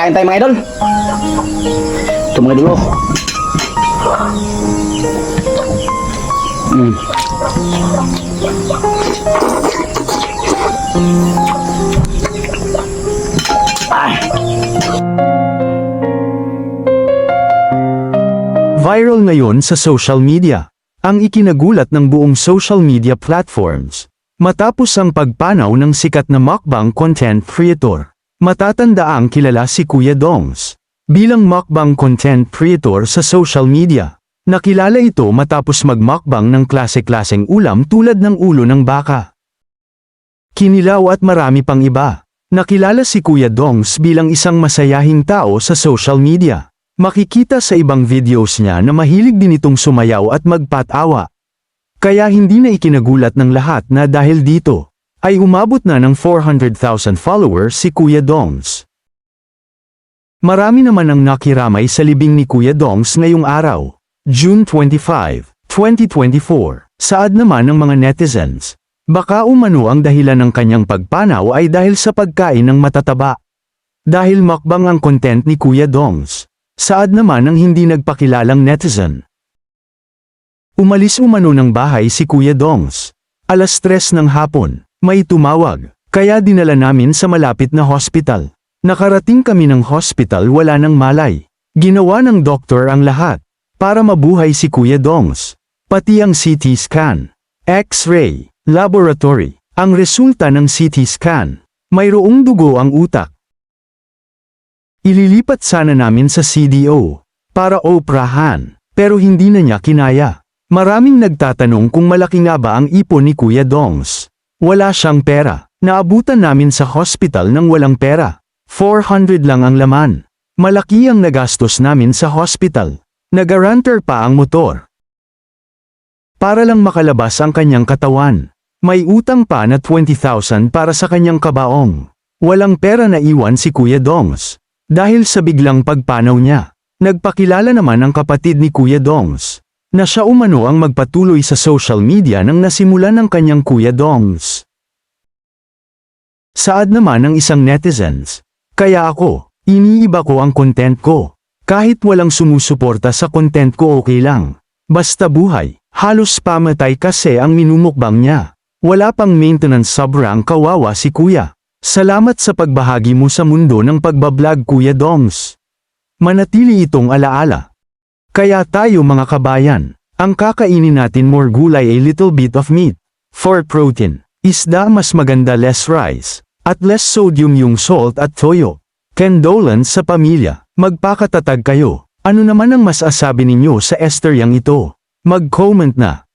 Kain tayo mga idol. Ito mga idol. oh. Mm. Viral ngayon sa social media. Ang ikinagulat ng buong social media platforms. Matapos ang pagpanaw ng sikat na mukbang content creator. Matatanda ang kilala si Kuya Dongs. Bilang mukbang content creator sa social media. Nakilala ito matapos magmukbang ng klase-klaseng ulam tulad ng ulo ng baka. Kinilaw at marami pang iba. Nakilala si Kuya Dongs bilang isang masayahing tao sa social media. Makikita sa ibang videos niya na mahilig din itong sumayaw at magpatawa. Kaya hindi na ikinagulat ng lahat na dahil dito, ay umabot na ng 400,000 followers si Kuya Dongs. Marami naman ang nakiramay sa libing ni Kuya Dongs ngayong araw, June 25, 2024, saad naman ng mga netizens. Baka umano ang dahilan ng kanyang pagpanaw ay dahil sa pagkain ng matataba. Dahil makbang ang content ni Kuya Dongs. Saad naman ng hindi nagpakilalang netizen. Umalis umano ng bahay si Kuya Dongs. Alas tres ng hapon, may tumawag, kaya dinala namin sa malapit na hospital. Nakarating kami ng hospital wala nang malay. Ginawa ng doktor ang lahat, para mabuhay si Kuya Dongs. Pati ang CT scan, X-ray, laboratory, ang resulta ng CT scan. Mayroong dugo ang utak. Ililipat sana namin sa CDO para oprahan, pero hindi na niya kinaya. Maraming nagtatanong kung malaki nga ba ang ipon ni Kuya Dongs. Wala siyang pera. Naabutan namin sa hospital ng walang pera. 400 lang ang laman. Malaki ang nagastos namin sa hospital. Nagaranter pa ang motor. Para lang makalabas ang kanyang katawan. May utang pa na 20,000 para sa kanyang kabaong. Walang pera na iwan si Kuya Dongs. Dahil sa biglang pagpanaw niya, nagpakilala naman ang kapatid ni Kuya Dongs, na siya umano ang magpatuloy sa social media nang nasimulan ng kanyang Kuya Dongs. Saad naman ng isang netizens, kaya ako, iniiba ko ang content ko. Kahit walang sumusuporta sa content ko okay lang. Basta buhay, halos pamatay kasi ang minumukbang niya. Wala pang maintenance sobrang kawawa si kuya. Salamat sa pagbahagi mo sa mundo ng pagbablog Kuya Dongs. Manatili itong alaala. Kaya tayo mga kabayan, ang kakainin natin more gulay a little bit of meat. For protein, isda mas maganda less rice, at less sodium yung salt at toyo. Condolence sa pamilya, magpakatatag kayo. Ano naman ang masasabi ninyo sa esteryang ito? Mag-comment na.